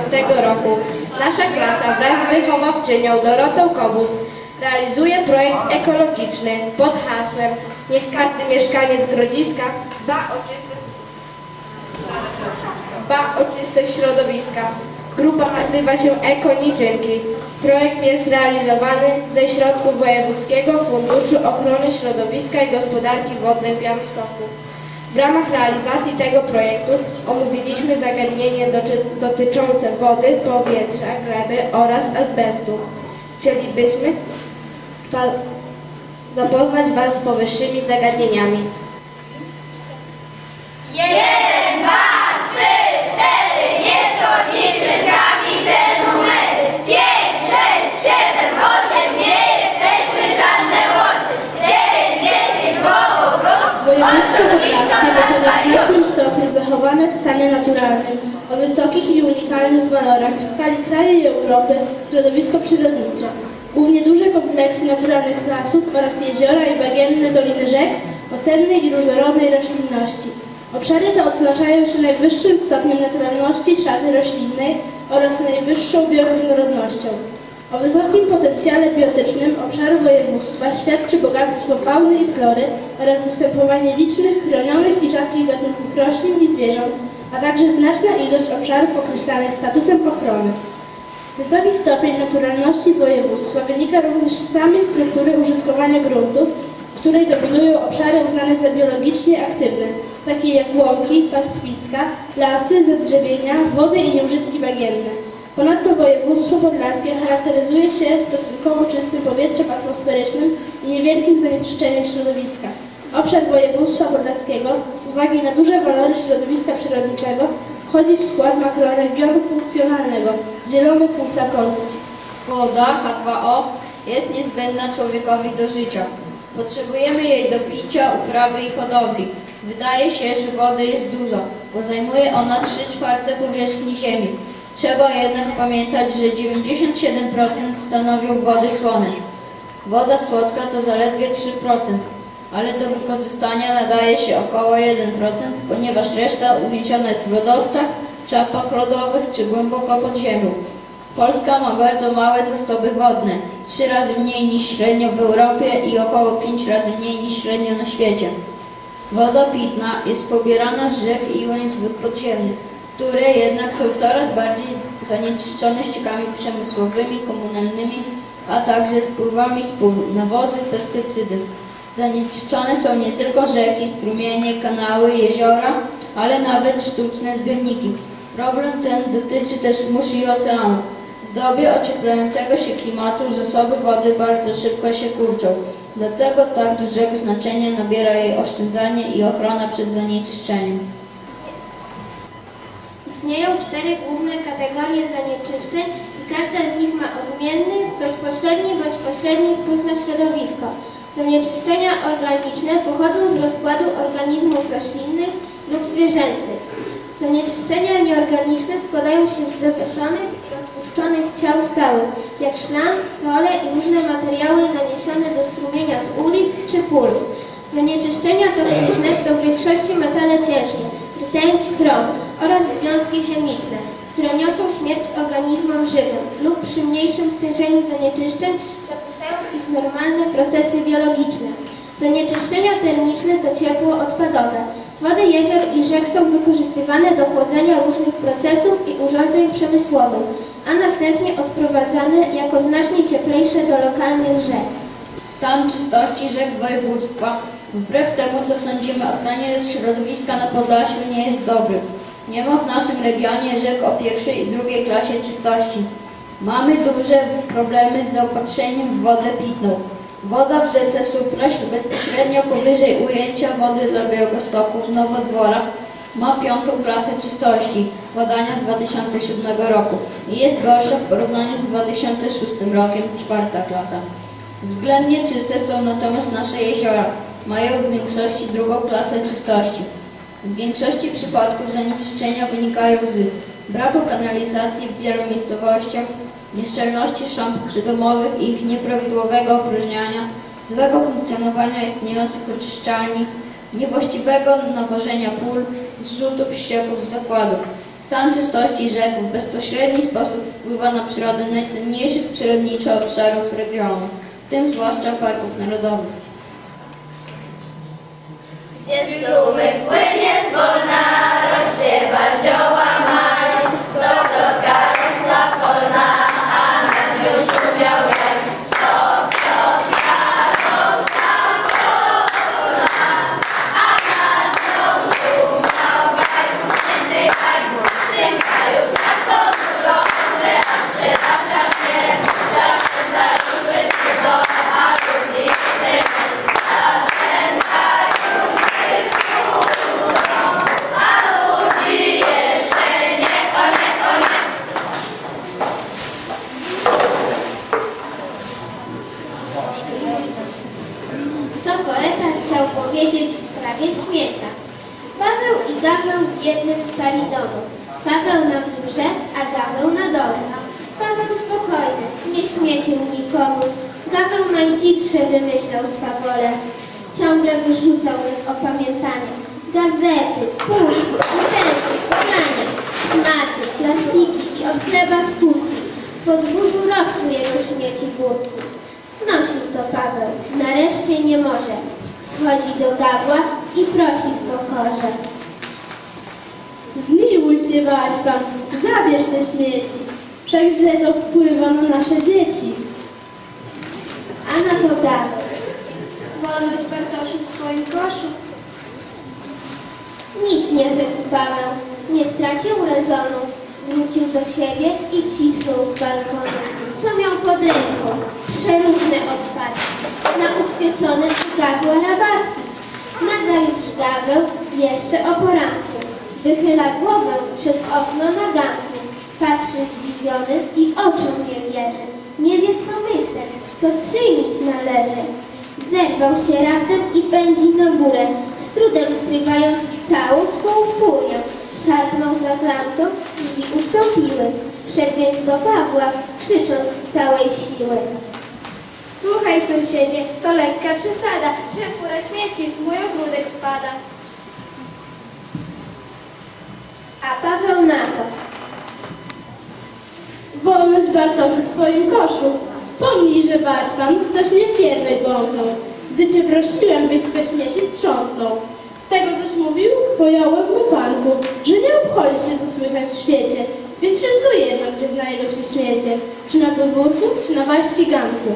2013 roku nasza klasa wraz z wychowawczynią Dorotą Kobus realizuje projekt ekologiczny pod hasłem Niech każdy mieszkaniec Grodziska dba o czystość dba o czystość środowiska. Grupa nazywa się Ekoniczynki. Projekt jest realizowany ze środków Wojewódzkiego Funduszu Ochrony Środowiska i Gospodarki Wodnej w Białymstoku. W ramach realizacji tego projektu omówiliśmy zagadnienie dotyczące wody, powietrza, gleby oraz azbestu. Chcielibyśmy zapoznać Was z powyższymi zagadnieniami. Naturalnym o wysokich i unikalnych walorach w skali kraju i Europy środowisko przyrodnicze. Głównie duże kompleksy naturalnych lasów oraz jeziora i bagienne doliny rzek o cennej i różnorodnej roślinności. Obszary te odznaczają się najwyższym stopniem naturalności szaty roślinnej oraz najwyższą bioróżnorodnością. O wysokim potencjale biotycznym obszaru województwa świadczy bogactwo fauny i flory oraz występowanie licznych, chronionych i rzadkich gatunków roślin i zwierząt, a także znaczna ilość obszarów określanych statusem ochrony. Wysoki stopień naturalności województwa wynika również z samej struktury użytkowania gruntów, w której dominują obszary uznane za biologicznie aktywne, takie jak łąki, pastwiska, lasy, zadrzewienia, wody i nieużytki bagienne. Ponadto województwo podlaskie charakteryzuje się stosunkowo czystym powietrzem atmosferycznym i niewielkim zanieczyszczeniem środowiska. Obszar województwa podlaskiego z uwagi na duże walory środowiska przyrodniczego wchodzi w skład makroregionu funkcjonalnego Zielony Pulsar Polski. Woda H2O jest niezbędna człowiekowi do życia. Potrzebujemy jej do picia, uprawy i hodowli. Wydaje się, że wody jest dużo, bo zajmuje ona 3 czwarte powierzchni Ziemi. Trzeba jednak pamiętać, że 97% stanowią wody słone. Woda słodka to zaledwie 3%, ale do wykorzystania nadaje się około 1%, ponieważ reszta umieszczona jest w lodowcach, czapach lodowych czy głęboko pod ziemią. Polska ma bardzo małe zasoby wodne, trzy razy mniej niż średnio w Europie i około pięć razy mniej niż średnio na świecie. Woda pitna jest pobierana z rzek i ujęć wód podziemnych, które jednak są coraz bardziej zanieczyszczone ściekami przemysłowymi, komunalnymi, a także spływami z nawozy, pestycydy. Zanieczyszczone są nie tylko rzeki, strumienie, kanały, jeziora, ale nawet sztuczne zbiorniki. Problem ten dotyczy też mórz i oceanów. W dobie ocieplającego się klimatu zasoby wody bardzo szybko się kurczą. Dlatego tak dużego znaczenia nabiera jej oszczędzanie i ochrona przed zanieczyszczeniem. Istnieją cztery główne kategorie zanieczyszczeń i każda z nich ma odmienny, bezpośredni bądź pośredni wpływ na środowisko. Zanieczyszczenia organiczne pochodzą z rozkładu organizmów roślinnych lub zwierzęcych. Zanieczyszczenia nieorganiczne składają się z zawieszonych rozpuszczonych ciał stałych, jak szlam, sole i różne materiały naniesione do strumienia z ulic czy pól. Zanieczyszczenia toksyczne to w większości metale ciężkie, rtęć, chrom oraz związki chemiczne, które niosą śmierć organizmom żywym lub przy mniejszym stężeniu zanieczyszczeń normalne procesy biologiczne. Zanieczyszczenia termiczne to ciepło odpadowe. Wody jezior i rzek są wykorzystywane do chłodzenia różnych procesów i urządzeń przemysłowych, a następnie odprowadzane jako znacznie cieplejsze do lokalnych rzek. Stan czystości rzek województwa, wbrew temu co sądzimy o stanie środowiska na Podlasiu, nie jest dobry. Nie ma w naszym regionie rzek o pierwszej i drugiej klasie czystości. Mamy duże problemy z zaopatrzeniem w wodę pitną. Woda w rzece Supraśl bezpośrednio powyżej ujęcia wody dla Białegostoku w Nowodworach ma piątą klasę czystości badania z 2007 roku i jest gorsza w porównaniu z 2006 rokiem czwarta klasa. Względnie czyste są natomiast nasze jeziora. Mają w większości drugą klasę czystości. W większości przypadków zanieczyszczenia wynikają z braku kanalizacji w wielu miejscowościach, nieszczelności szamp przydomowych i ich nieprawidłowego opróżniania, złego funkcjonowania istniejących oczyszczalni, niewłaściwego nawożenia pól, zrzutów ścieków z zakładów. Stan czystości rzek w bezpośredni sposób wpływa na przyrodę najcenniejszych przyrodniczo obszarów regionu, w tym zwłaszcza parków narodowych. Gdzie strumyk płynie zwolna, rozsiewa zioła Co poeta chciał powiedzieć w sprawie śmiecia? Paweł i Gaweł w jednym stali domu. Paweł na górze, a Gaweł na dole. Paweł spokojny, nie śmiecił nikomu. Gaweł najdziksze wymyślał swawole. Ciągle wyrzucał bez opamiętania. Gazety, puszki, butelki, ubrania, szmaty, plastiki i od chleba skórki. W podwórzu rosły jego śmieci górki. Znosił to Paweł, nareszcie nie może. Schodzi do gabła i prosi w pokorze. Zmiłuj się, Waćpan, zabierz te śmieci. Wszakże to wpływa na nasze dzieci. A na to Gaweł. Wolność Bartoszu w swoim koszu. Nic nie rzekł Paweł, nie stracił rezonu. Wrócił do siebie i cisnął z balkonu, co miał pod ręką. Przeróżne odpadki, na uchwycone u gabła rabatki. Nazajutrz Gaweł jeszcze o poranku. Wychyla głowę przez okno na ganku. Patrzy zdziwiony i oczom nie wierzy. Nie wie co myśleć, co czynić należy. Zerwał się raptem i pędzi na górę, z trudem skrywając całą swą furię. Szarpnął za klamką, drzwi ustąpiły. Wszedł więc do Pawła, krzycząc z całej siły. Słuchaj sąsiedzie, to lekka przesada, że fura śmieci w mój ogródek wpada. A Paweł na to. Wolność Bartoszu w swoim koszu. Pomnij, że Waćpan też mnie pierwej bąknął. Gdy cię prosiłem, byś swe śmieci sprzątnął. Z tego coś mówił, pojąłem mu panku, że nie obchodzi cię, co słychać w świecie. Więc wszystko jedno, gdzie znajdą się śmiecie. Czy na podwórku, czy na walściganku.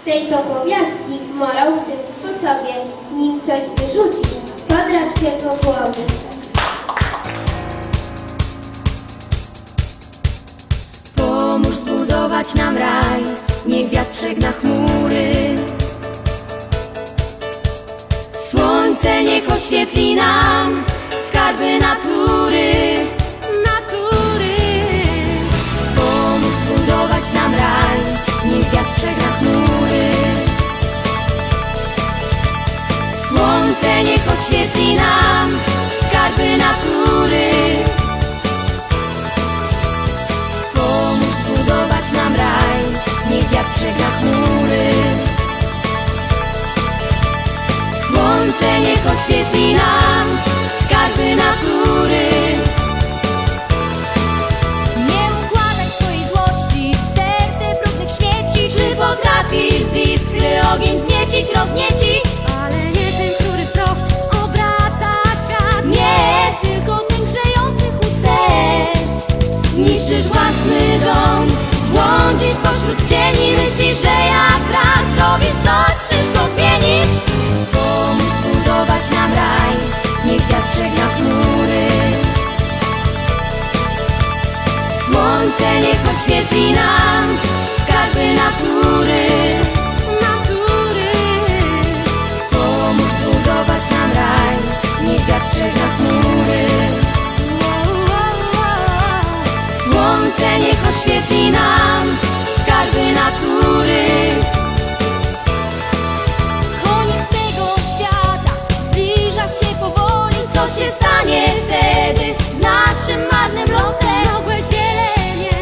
Z tej to powiastki morał w tym sposobie, nim coś wyrzuci, podrap się po głowie. Pomóż zbudować nam raj, niech wiatr przegna chmury. Słońce niech oświetli nam skarby. Natury. Zbudować nam raj, niech wiatr przegna chmury. Słońce niech oświetli nam skarby natury. Pomóż zbudować nam raj, niech wiatr przegna chmury. Słońce niech oświetli rozniecić? Ale nie ten, który w proch obraca świat. Nie, tylko ten grzejący chusek. Niszczysz własny dom, błądzisz pośród cieni. Myślisz, że jak raz zrobisz coś, wszystko zmienisz. Pomóż zbudować nam raj, niech wiatr przegna chmury. Słońce niech oświetli nam stanie wtedy z naszym marnym losem? Nogłe dzielenie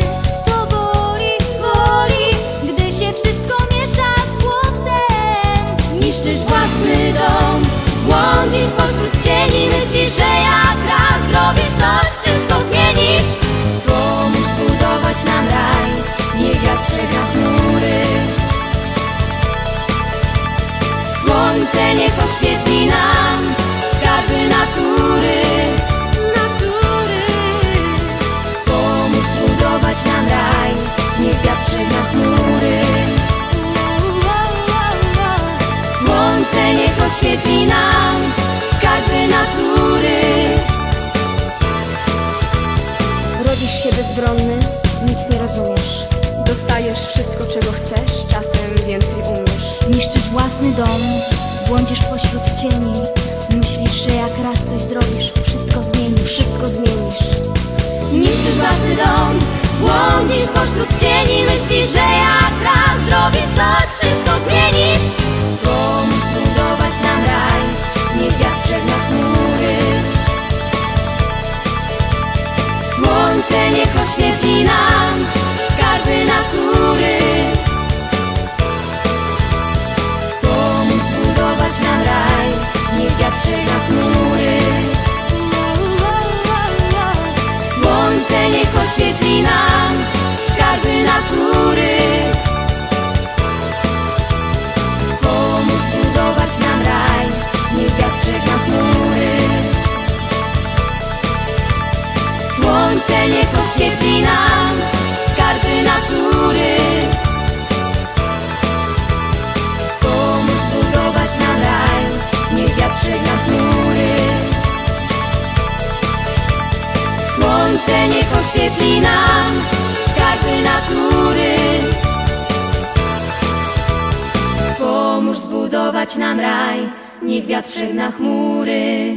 to boli, boli, gdy się wszystko miesza z błotem. Niszczysz własny dom, błądzisz pośród cieni, myślisz, że jak raz zrobisz coś, wszystko zmienisz. Pomóż budować nam raj, niech jak przegra chmury. Słońce niech oświetli nam. Bezbronny, nic nie rozumiesz. Dostajesz wszystko, czego chcesz, czasem więcej umiesz. Niszczysz własny dom, błądzisz pośród cieni. Myślisz, że jak raz coś zrobisz, wszystko zmienisz. Wszystko zmienisz. Niszczysz własny dom, błądzisz pośród cieni. Myślisz, że jak raz zrobisz coś, wszystko zmienisz. Oświetli nam skarby natury. Pomóż zbudować nam raj, niech wiatr przegna chmury.